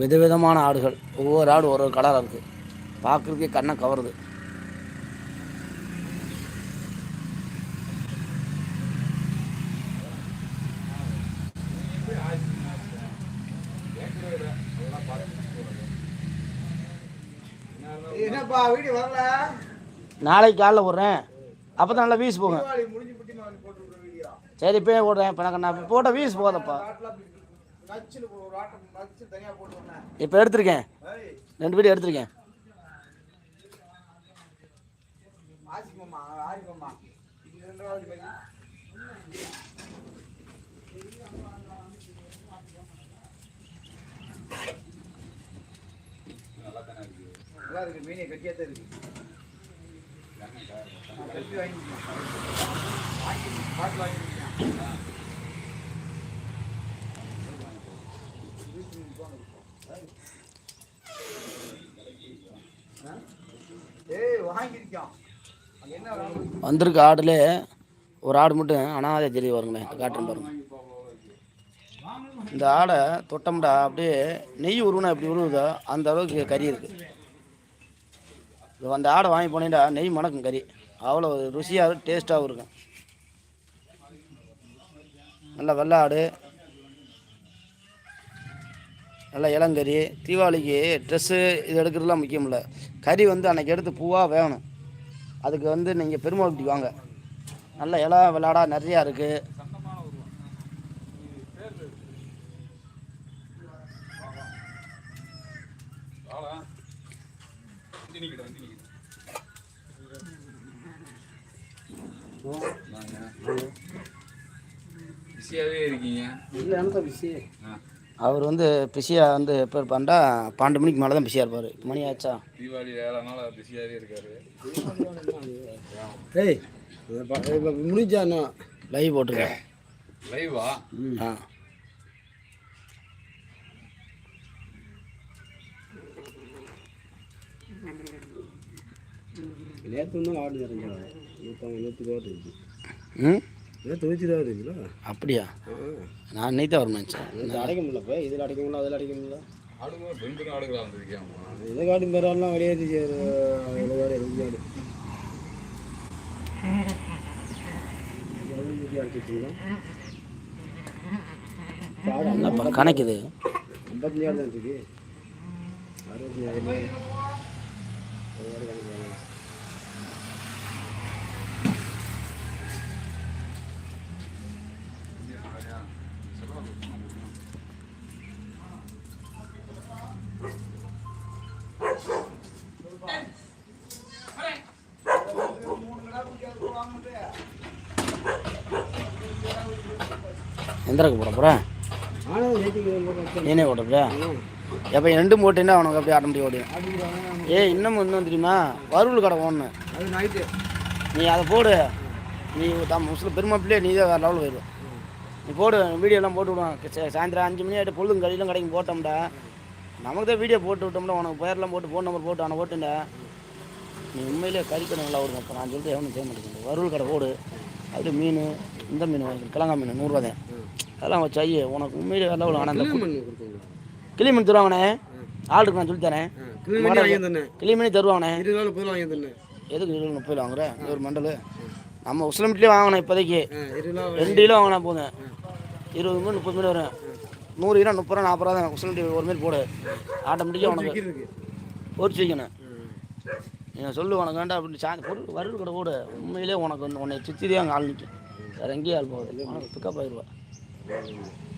விதவிதமான ஆடுகள். ஒவ்வொரு ஆடு ஒரு ஒரு கலராக இருக்குது பார்க்குறதுக்கே கண்ணை கவருது. நாளைக்கு காலைல விட்றேன் அப்போ தான் நல்லா விட்ற வீடியோ. சரி இப்போயே விட்றேன் இப்போ நான் போட்ட வீஸ் போதப்பா இப்போ எடுத்திருக்கேன். ரெண்டு வீடியோ எடுத்திருக்கேன். மீனை கட்டியாக தான் இருக்கு. வாங்கிக்கலாம் பாட்டில் வாங்கி வந்திருக்க ஆடுல ஒரு ஆடு மட்டும் அனாதை தெரிய வருங்களேன் காட்டுறேன் பாருங்க. இந்த ஆடை தொட்டம்டா அப்படியே நெய் உருவினா எப்படி உருவுதோ அந்த அளவுக்கு கறி இருக்கு. அந்த ஆடை வாங்கி போனீங்கன்னா நெய் மணக்கும் கறி. அவ்வளோ ருசியாக டேஸ்ட்டாகவும் இருக்கும். நல்ல வெள்ளை ஆடு நல்ல இளங்கறி தீபாவளிக்கு ட்ரெஸ்ஸு இது எடுக்கிறதுலாம் முக்கியம் இல்லை. கறி வந்து அன்னைக்கு எடுத்து பூவாக வேகணும் அதுக்கு வந்து நீங்கள் பெருமாள் இப்படி வாங்க. நல்ல இலை விளாடா நிறையா இருக்குது பிஸியாகவே இருக்கீங்க. இல்லை எனக்கு பிஸி. ஆ. அவர் வந்து பிஸியாக வந்து எப்போ இருப்பான்டா பன்னெண்டு மணிக்கு மேலே தான் பிஸியாக இருப்பார். மணி ஆச்சா? தீபாவளி ஏழு நாள் பிஸியாகவே இருக்காரு. ஏய் இப்போ முடிஞ்சானோ லைவ் போட்டிருக்கேன். லைவா ஆ? நேற்று வந்து ஆடு நிறைஞ்சாங்க நூற்றி நூற்றி ரூபா இருந்துச்சு ம்? ரூபா இருந்துச்சுல அப்படியா? நான் இன்னைக்கு தான் வரணும் அடைக்க முடியலப்பா இதில் அடைக்க முடியல அதில் அடைக்க முடியல. இதை காட்டி அவ்வளோ வேறு ரெண்டு ஆடு. என்னப்பா கணக்குது? ஐம்பத்தஞ்சு ஆடு தான் இருக்கு. அறுபத்தஞ்சு எந்திரக்கு போட போகிறேன் நீனே ஓட்ட எப்போ ரெண்டு போட்டேன்னா அவனுக்கு அப்படியே ஆட்டோமேட்டிக் ஓடிடும். ஏய் இன்னமும் இன்னும் தெரியுமா? வறுவல் கடை ஒன்று அது நைட்டு நீ அதை போடு. நீ தான் முஸ்லிம் பெருமாப்பிலே நீ தான் வேறு லெவலில் போயிடுவேன் நீ போடு வீடியோலாம் போட்டு விடுவான். சாயந்தரம் அஞ்சு மணி ஆகிட்டு பொழுதும் கடையிலும் கடைக்கு போட்டோம்டா. நமக்கு தான் வீடியோ போட்டு விட்டோம்னா உனக்கு பேர்லாம் போட்டு ஃபோன் நம்பர் போட்டு அவனை போட்டுண்டா. நீ உண்மையிலே கறிக்கடை நல்லா வரும் இப்போ நான் சொல்லிட்டு எவனும் செய்ய மாட்டேங்குது. வறுவல் கடை போடு. அப்படியே மீன் இந்த மீன் வாங்கி கிழங்கா மீன் நூறுரூவா தான். அதெல்லாம் வச்சு ஐயே உனக்கு உண்மையிலே வேலை பண்ணி கொடுத்தீங்க கிளி மீன் தருவாங்கண்ணே. ஆள் இருக்கு நான் சொல்லி தரேன். கிளி மீன் தருவாங்கண்ணே. எதுக்கு இருபது முப்பது வாங்குற? ஒரு மண்டல். நம்ம உசிலமிட்லேயே வாங்கணும் இப்போதைக்கு. ரெண்டு கிலோ வாங்கினா போதும். இருபது மீன் முப்பது மீன் வரும். நூறு கிலோ முப்பது ரூபா நாற்பது ரூபா தான் உசிலமிட்டி ஒரு மீன் போடு. ஆட்டோமேட்டிக்காக உனக்கு பொரிச்சு வைக்கணும். நீ சொல்லு உனக்கு வேண்டாம் அப்படின்னு சா பொருள் வறுவல் கடை போடு. உண்மையிலே உனக்கு வந்து உன்னை சுற்றி தான் அங்கே ஆள் நிற்கும் வேறு எங்கேயும் ஆள் போகுது. உனக்கு பிக்கப் ஆயிடுவா.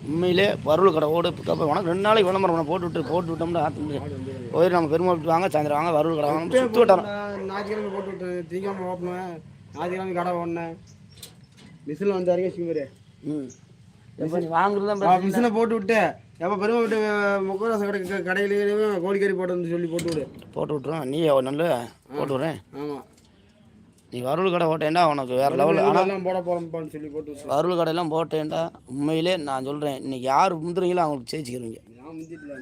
உண்மையிலே வறுவல் கடை ஓடு பிக்கப் உனக்கு ரெண்டு நாளைக்கு விளம்பரம் உனக்கு போட்டு விட்டு போட்டு விட்டோம்னா ஆற்ற முடியும் போய் நம்ம பெருமாள் விட்டு வாங்க சாயந்தரம் வாங்க வறுவல் கடை வாங்க சுற்றி விட்டாரோம். ஞாயிற்றுக்கிழமை போட்டு விட்டேன் திங்காம ஓப்பனுவேன் ஞாயிற்றுக்கிழமை கடை ஓடினேன் மிஷினில் வந்து சிங்கரு ம். மிஷினை போட்டு விட்டு எப்போ பெருமை விட்டு முக்கவாசம் கடை கடையிலேயே கோழிக்கறி போட்டு வந்து சொல்லி போட்டு விடு. போட்டு விட்ருவோம் நீ நல்ல போட்டு விட்றேன். ஆமாம் நீ வறுவல் கடை போட்டேன்டா உனக்கு வேறு லெவல் ஆனால் எல்லாம் போட போகிறோம்ப்பான்னு சொல்லி போட்டு வறுவல் கடையெல்லாம் போட்டேன்டா. உண்மையிலே நான் சொல்கிறேன் இன்னைக்கு யார் முந்துறீங்களோ அவங்களுக்கு ஜெயிச்சுக்கிறீங்க. நான் முந்திட்டில